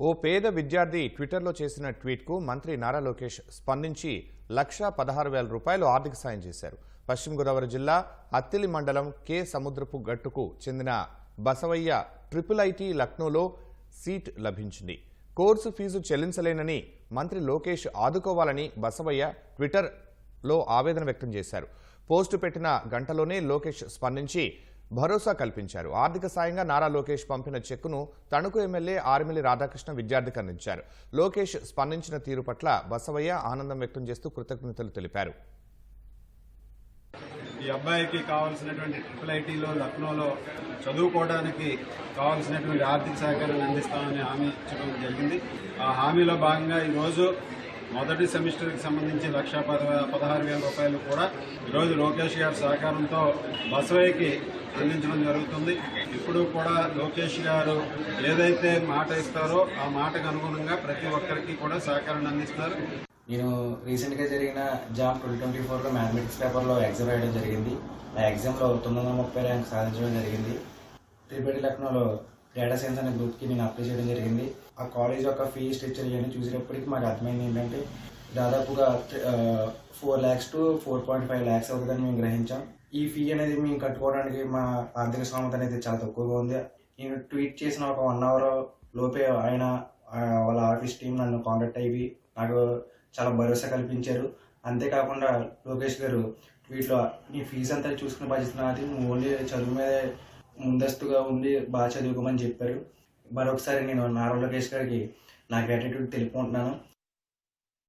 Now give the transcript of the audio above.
ఓ పేద విద్యార్థి ట్విట్టర్లో చేసిన ట్వీట్కు మంత్రి నారా లోకేష్ స్పందించి లక్షా పదహారు వేల రూపాయలు ఆర్థిక సాయం చేశారు. పశ్చిమ గోదావరి జిల్లా అత్తిలి మండలం కె సముద్రపు గట్టుకు చెందిన బసవయ్య ట్రిపుల్ ఐటీ లక్నోలో సీట్ లభించింది. కోర్సు ఫీజు చెల్లించలేనని మంత్రి లోకేష్ ఆదుకోవాలని బసవయ్య ట్విట్టర్లో ఆవేదన వ్యక్తం చేశారు. పోస్టు పెట్టిన గంటలోనే లోకేష్ స్పందించి భరోసా కల్పించారు. ఆర్థిక సాయంగా నారా లోకేష్ పంపిన చెక్కును తణుకు ఎమ్మెల్యే ఆర్మిలి రాధాకృష్ణ విద్యార్థికి అందించారు లోకేష్ స్పందించిన తీరు పట్ల బసవయ్య ఆనందం వ్యక్తం చేస్తూ కృతజ్ఞతలు తెలిపారు. ఈ అబ్బాయికి కావాల్సినటువంటి ట్రిపుల్ ఐటీలో లక్నోలో చదువుకోవడానికి కావాల్సినటువంటి ఆర్థిక సహకారాన్ని అందిస్తామని హామీ ఇచ్చడం జరిగింది. ఆ హామీలో భాగంగా ఈరోజు మొదటి సెమిస్టర్కి సంబంధించి లక్ష పద పదహారు వేల రూపాయలు కూడా ఈరోజు లోకేష్ గారి సహకారంతో బసవయ్యకి అందించడం జరుగుతుంది. ఇప్పుడు కూడా లోకేష్ గారు ఏదైతే మాట ఇస్తారో ఆ మాటకు అనుగుణంగా ప్రతి ఒక్కరికి కూడా సహకారాన్ని అందిస్తారు నేను రీసెంట్గా జరిగిన జామ్ ట్వంటీ ట్వంటీ ఫోర్లో మ్యాథమెటిక్స్ పేపర్లో ఎగ్జామ్ వేయడం జరిగింది. ఆ ఎగ్జామ్లో తొమ్మిది వందల ముప్పై ర్యాంక్ సాధించడం జరిగింది. త్రిపేటి లక్నోలో డేటా సైన్స్ అనే గ్రూప్కి నేను అప్లై చేయడం జరిగింది. ఆ కాలేజ్ యొక్క ఫీ స్ట్రక్చర్ ఇవన్నీ చూసేటప్పటికి మాకు అర్థమైంది ఏంటంటే దాదాపుగా four lakhs to four point five lakhs అవుతుందని మేము గ్రహించాం. ఈ ఫీ అనేది మేము కట్టుకోవడానికి మా ఆర్థిక స్థోమత అనేది చాలా తక్కువగా ఉంది. నేను ట్వీట్ చేసిన ఒక వన్ అవర్ లోపే ఆయన వాళ్ళ ఆఫీస్ టీం నన్ను కాంటాక్ట్ అయ్యి నాకు చాలా భరోసా కల్పించారు. అంతేకాకుండా లోకేష్ గారు వీటిలో నీ ఫీజు అంతా చూసుకునే బాధ్యత నాది. నువ్వు ఓన్లీ చదువు మీద ముందస్తుగా ఉండి బాగా చదువుకోమని చెప్పారు. మరొకసారి నేను నారా లోకేష్ గారికి నా గ్రాటిట్యూడ్ తెలుపుకుంటున్నాను.